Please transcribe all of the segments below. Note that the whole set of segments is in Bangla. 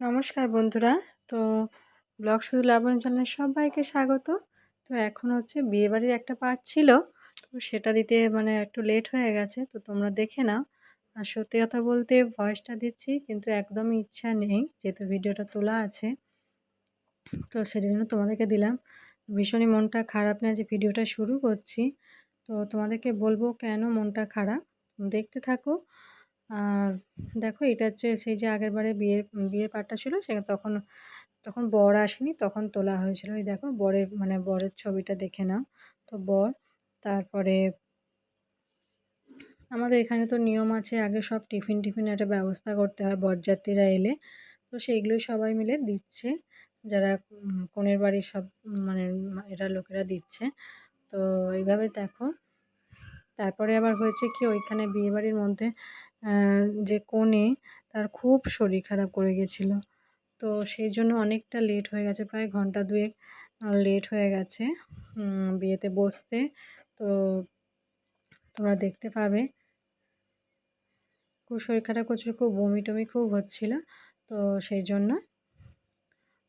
নমস্কার বন্ধুরা। তো ব্লগ শুধু লাবণ চ্যানেলে সবাইকে স্বাগত। তো এখন হচ্ছে বিয়েবাড়ির একটা পার্ট ছিল। তো সেটা দিতে মানে একটু লেট হয়ে গেছে, তো তোমরা দেখে নাও। আর সত্যি কথা বলতে ভয়েসটা দিচ্ছি, কিন্তু একদমই ইচ্ছা নেই, যেহেতু ভিডিওটা তোলা আছে। তো সেই জন্য তোমাদেরকে দিলাম। ভীষণই মনটা খারাপ নিয়ে যে ভিডিওটা শুরু করছি। তো তোমাদেরকে বলব কেন মনটা খারাপ? দেখতে থাকো। আর দেখো এটা হচ্ছে সেই যে আগের বারে বিয়ের বিয়ের পার্টটা ছিল সে তখন তখন বর আসেনি, তখন তোলা হয়েছিল। এই দেখো বরের মানে বরের ছবিটা দেখে নাও। তো বর, তারপরে আমাদের এখানে তো নিয়ম আছে, আগে সব টিফিন টিফিন একটা ব্যবস্থা করতে হয়, বরযাত্রীরা এলে। তো সেইগুলোই সবাই মিলে দিচ্ছে। যারা কনের বাড়ির সব মানে এরা লোকেরা দিচ্ছে। তো এইভাবে দেখো। তারপরে আবার হয়েছে কি, ওইখানে বিয়েবাড়ির মধ্যে যে কনে তার খুব শরীর খারাপ করে গেছিল। তো সেই জন্য অনেকটা লেট হয়ে গেছে, প্রায় ঘণ্টা দুয়েক লেট হয়ে গেছে বিয়েতে বসতে। তো তোমরা দেখতে পাবে, খুব শরীর খারাপ করছিল, খুব বমি টমি খুব হচ্ছিল। তো সেই জন্য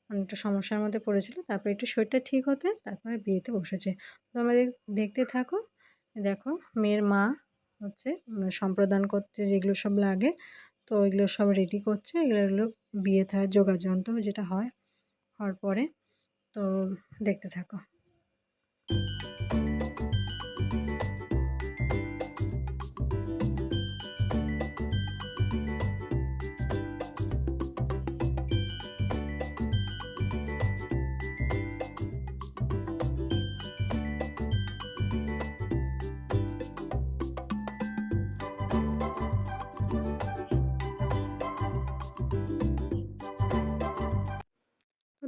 অনেকটা সমস্যার মধ্যে পড়েছিল। তারপরে একটু শরীরটা ঠিক হতে তারপরে বিয়েতে বসেছে। তো আমাদের দেখতে থাকো, দেখো, মেয়ের মা হচ্ছে সম্প্রদান করতে যেগুলো সব লাগে, তো ওইগুলো সব রেডি করছে। এগুলো বিয়ে থাকার যোগাযন্ত্র যেটা হয় হওয়ার পরে। তো দেখতে থাকো।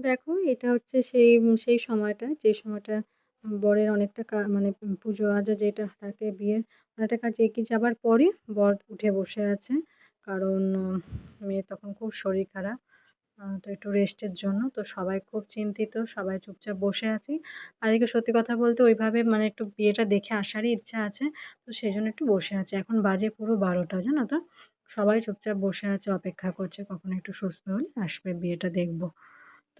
দেখো এটা হচ্ছে সেই সেই সময়টা। যে সময়টা বরের অনেকটা মানে পুজো আজা যেটা থাকে বিয়ের অনেকটা কাজ এগিয়ে যাবার পরে বর উঠে বসে আছে। কারণ মেয়ের তখন খুব শরীর খারাপ তো একটু রেস্টের জন্য। তো সবাই খুব চিন্তিত, সবাই চুপচাপ বসে আছি। আর এদিকে সত্যি কথা বলতে ওইভাবে মানে একটু বিয়েটা দেখে আসারই ইচ্ছা আছে। তো সেই জন্য একটু বসে আছে। এখন বাজে পুরো বারোটা, জানো তো? সবাই চুপচাপ বসে আছে, অপেক্ষা করছে কখন একটু সুস্থ হলে আসবে, বিয়েটা দেখব।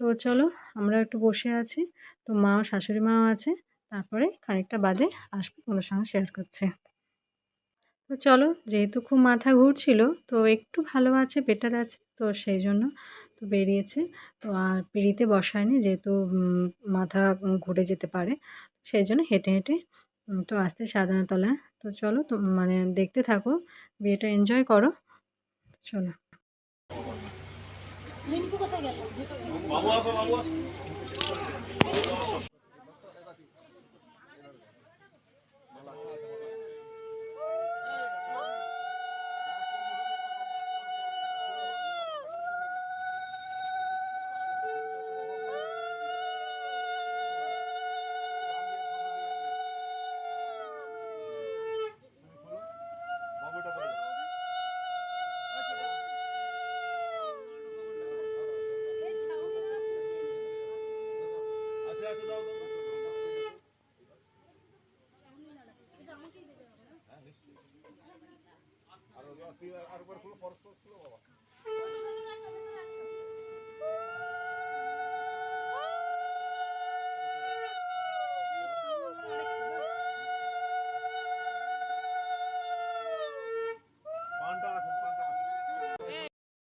তো চলো আমরা একটু বসে আছি। তো মা শাশুড়ি মাও আছে। তারপরে খানিকটা বাদে আসবে তোমাদের সঙ্গে শেয়ার করছে। তো চলো, যেহেতু খুব মাথা ঘুরছিল, তো একটু ভালো আছে বেটার আছে, তো সেই জন্য তো বেরিয়েছে। তো আর পিড়িতে বসায়নি, যেহেতু মাথা ঘুরে যেতে পারে। সেই জন্য হেঁটে হেঁটে তো আসতে সাধারণতলা তো চলো, তো মানে দেখতে থাকো, বিয়েটা এনজয় করো। চলো। মিন্টু কোথায় গেল বাবু আসো বাবু আরেকবার খুলো পরস্পর খুলো বাবা পান্ডা রাখুন পান্ডা রাখুন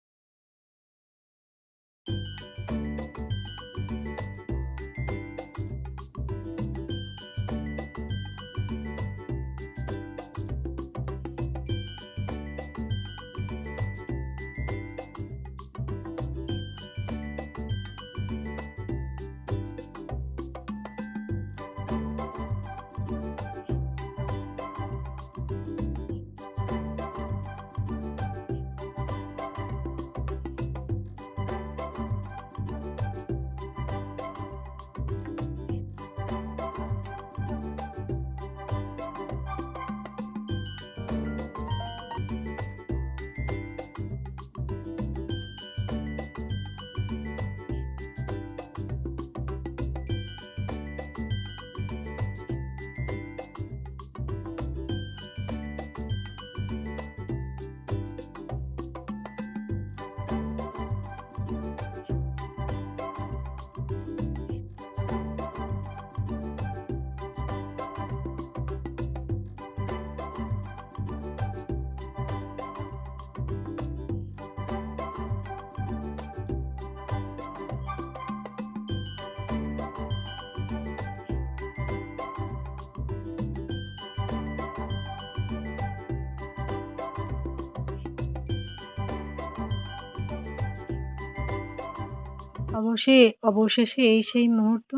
অবশ্যই, অবশেষে এই সেই মুহূর্ত,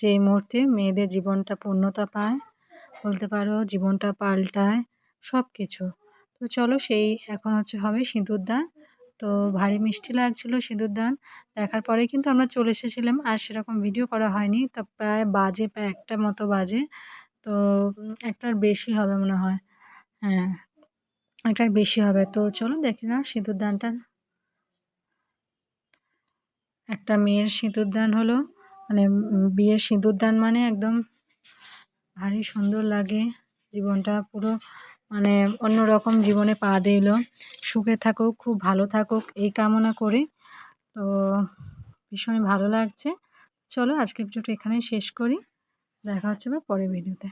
যেই মুহূর্তে মেয়েদের জীবনটা পূর্ণতা পায়, বলতে পারো জীবনটা পাল্টায় সব কিছু তো চলো সেই এখন হচ্ছে হবে সিঁদুরদান তো ভারী মিষ্টি লাগছিল সিঁদুরদান দেখার পরে কিন্তু আমরা চলে এসেছিলাম, আর সেরকম ভিডিও করা হয়নি। তা প্রায় বাজে প্রায় একটা মতো বাজে। তো একটার বেশি হবে মনে হয়। হ্যাঁ একটার বেশি হবে। তো চলো দেখে নাও সিঁদুরদানটা একটা মেয়ের সিঁদুরদান হলো। মানে বিয়ের সিঁদুরদান মানে একদম ভারী সুন্দর লাগে। জীবনটা পুরো মানে অন্যরকম জীবনে পা দিল। সুখে থাকুক, খুব ভালো থাকুক, এই কামনা করি। তো ভীষণই ভালো লাগছে। চলো আজকের ভিডিওটা এখানেই শেষ করি। দেখা হচ্ছে আবার পরের ভিডিওতে।